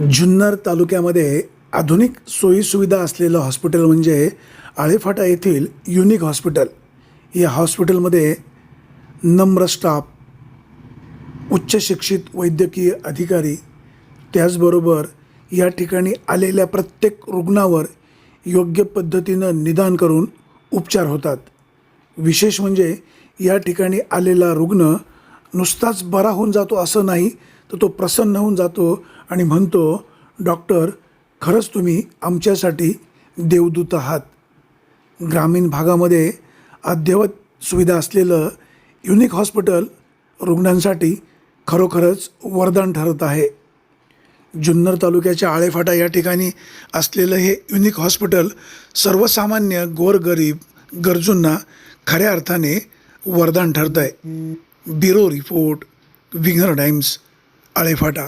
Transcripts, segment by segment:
जुन्नर तालुक्यामध्ये आधुनिक सोयीसुविधा असलेलं हॉस्पिटल म्हणजे आळेफाटा येथील युनिक हॉस्पिटल. या हॉस्पिटलमध्ये नम्र स्टाफ उच्च शिक्षित वैद्यकीय अधिकारी त्याचबरोबर या ठिकाणी आलेल्या प्रत्येक रुग्णावर योग्य पद्धतीनं निदान करून उपचार होतात. विशेष म्हणजे या ठिकाणी आलेला रुग्ण नुसताच बरा होऊन जातो असं नाही तर तो प्रसन्न होऊन जातो आणि म्हणतो डॉक्टर खरंच तुम्ही आमच्यासाठी देवदूत आहात. ग्रामीण भागामध्ये अद्ययावत सुविधा असलेलं युनिक हॉस्पिटल रुग्णांसाठी खरोखरच वरदान ठरत आहे. जुन्नर तालुक्याच्या आळेफाटा या ठिकाणी असलेलं हे युनिक हॉस्पिटल सर्वसामान्य गोरगरीब गरजूंना खऱ्या अर्थाने वरदान ठरत आहे bureau report winger Times Alephata.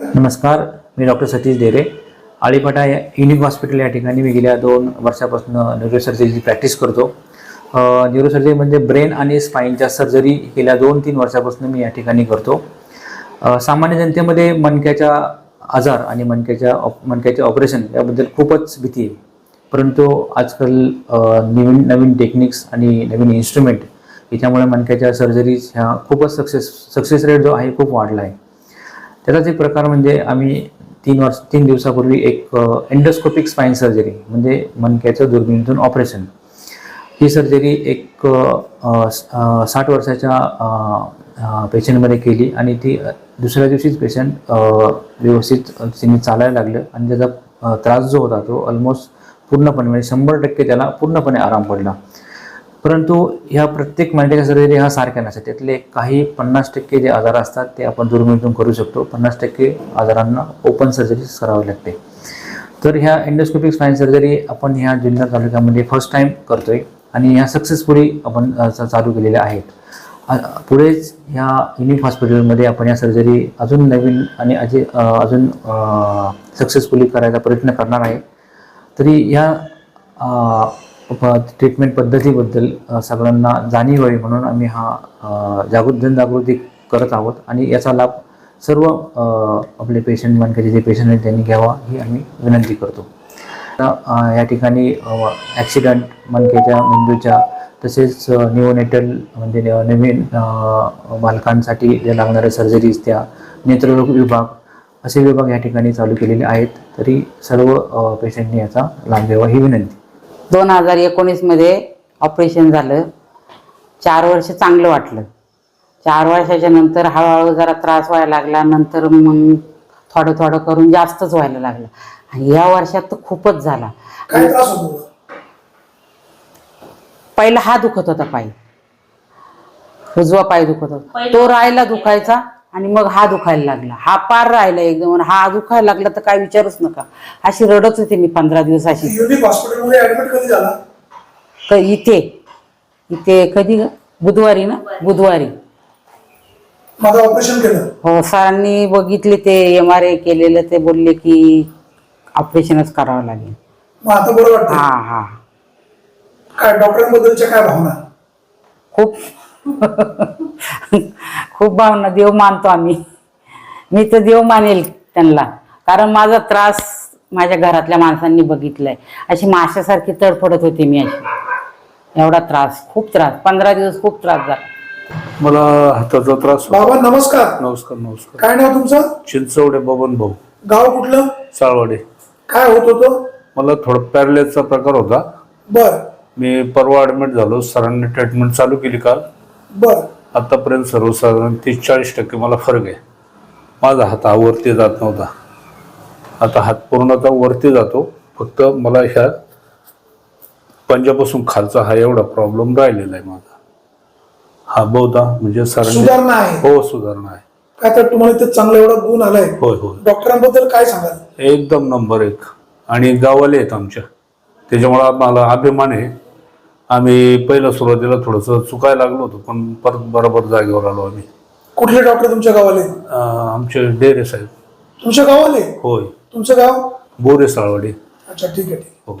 नमस्कार मी डॉक्टर सतीश डेरे आळीपाटा या युनिक हॉस्पिटल या ठिकाणी मी गेल्या दोन वर्षापासून न्यूरोसर्जरीची प्रॅक्टिस करतो. न्यूरोसर्जरी म्हणजे ब्रेन आणि स्पाईनच्या सर्जरी गेल्या दोन तीन वर्षापासून मी या ठिकाणी करतो. सामान्य जनतेमध्ये मणक्याच्या आजार आणि मणक्याच्या ऑप मणक्याचे ऑपरेशन याबद्दल खूपच भीती आहे. परंतु आजकाल नवीन नवीन टेक्निक्स आणि नवीन इन्स्ट्रुमेंट याच्यामुळे मणक्याच्या सर्जरीज ह्या खूपच सक्सेस सक्सेस रेट जो आहे खूप वाढला आहे. त्याचाच एक प्रकार म्हणजे आम्ही तीन वर्ष तीन दिवसापूर्वी एक एंडोस्कोपिक स्पाईन सर्जरी म्हणजे मनक्याचं दुर्बिणीतून ऑपरेशन ही सर्जरी एक साठ वर्षाच्या पेशंटमध्ये केली आणि ती दुसऱ्या दिवशीच पेशंट व्यवस्थित तिने चालायला लागलं आणि त्याचा त्रास जो होता तो ऑलमोस्ट पूर्णपणे म्हणजे शंभर टक्के त्याला पूर्णपणे आराम पडला. परंतु ह्या प्रत्येक मॅन्डेच्या सर्जरी ह्या सारख्या नसतात त्यातले काही पन्नास टक्के जे आजार असतात ते आपण दुर्मिळून करू शकतो. पन्नास टक्के आजारांना ओपन सर्जरी करावी लागते. तर ह्या एंडोस्कोपिक स्पाईन सर्जरी आपण ह्या जुन्नर तालुक्यामध्ये फर्स्ट टाईम करतोय आणि ह्या सक्सेसफुली आपण चालू केलेल्या आहेत. पुढेच ह्या युनिक हॉस्पिटलमध्ये आपण या सर्जरी अजून नवीन आणि अजय अजून सक्सेसफुली करायचा प्रयत्न करणार आहे. तरी ह्या ट्रीटमेंट पद्धतीबद्दल सगळ्यांना जाणीव व्हावी म्हणून आम्ही हा जागृत जनजागृती करत आहोत. आणि याचा लाभ सर्व आपले पेशंट मनकेचे जे पेशंट आहेत त्यांनी घ्यावा ही आम्ही विनंती करतो. या ठिकाणी ॲक्सिडंट मनकेच्या मेंदूच्या तसेच निओनेटल म्हणजे नवीन बालकांसाठी ज्या लागणाऱ्या सर्जरीज त्या नेत्ररोग विभाग असे विभाग या ठिकाणी चालू केलेले आहेत. तरी सर्व पेशंटनी याचा लाभ घ्यावा ही विनंती. दोन हजार एकोणीसमध्ये ऑपरेशन झालं. चार वर्ष चांगलं वाटलं. चार वर्षाच्या नंतर हळूहळू जरा त्रास व्हायला लागला. नंतर मग थोडं थोडं करून जास्तच व्हायला लागलं. आणि या वर्षात तर खूपच झाला. काय त्रास होतो पहिला हा दुखत होता पाय. उजवा पाय दुखत होता. तो राहायला दुखायचा. आणि मग हा दुखायला लागला. हा पार राहिला एकदम हा दुखायला लागला तर काय विचारूच नका. अशी रडत होते मी पंधरा दिवस अशी. युनिक हॉस्पिटलमध्ये ऍडमिट कधी झाला? क इथे. इथे कधी ग? बुधवारी ना? बुधवारी. माझं ऑपरेशन केलं. हो सरांनी बघितले ते एम आर आय केलेलं ते बोलले की ऑपरेशनच करावं लागेल. मग आता बरं वाटतं हा हा. काय डॉक्टरांबद्दलच्या काय भावना? खूप खूप भावना देव मानतो आम्ही. मी तर देव मानेल त्यांना. कारण माझा त्रास माझ्या घरातल्या माणसांनी बघितलाय. अशी माशासारखी तडफडत होते मी अशी. एवढा त्रास खूप त्रास. पंधरा दिवस खूप त्रास झाला. मला हाताचा त्रास बाबा नमस्कार. नमस्कार नमस्कार. काय नाव तुमचं? चिंचवडे बबन भाऊ. गाव कुठलं? चाळवाडे काय होत होतं? मला थोडं पॅरलेसचा प्रकार होता. बर. मी परवा ऍडमिट झालो. सरांनी ट्रीटमेंट चालू केली काल. बर. आतापर्यंत सर्वसाधारण तीस चाळीस टक्के मला फरक आहे. माझा हात हा वरती जात नव्हता. आता हात पूर्णतः वरती जातो. फक्त मला ह्या पंजापासून खालचा हा एवढा प्रॉब्लेम राहिलेला आहे माझा. हा बहुधा म्हणजे सरांनी सुधारणा आहे. हो सुधारणा आहे. काय तर तुम्हाला इथे चांगला एवढा गुण आलाय. होय होय. डॉक्टरांबद्दल काय सांगाल? एकदम नंबर एक. आणि गावाले आहेत आमच्या. त्याच्यामुळे आम्हाला अभिमान आहे. आम्ही पहिलं सुरुवातीला थोडंसं चुकायला लागलो होतो पण परत बरोबर जागेवर आलो आम्ही. कुठले डॉक्टर तुमच्या गावाले? अं, आमचे डेरे साहेब. तुमच्या गावाले? होय. तुमचं गाव? बोरे साळवाडी. अच्छा ठीक आहे ठीक आहे. हो.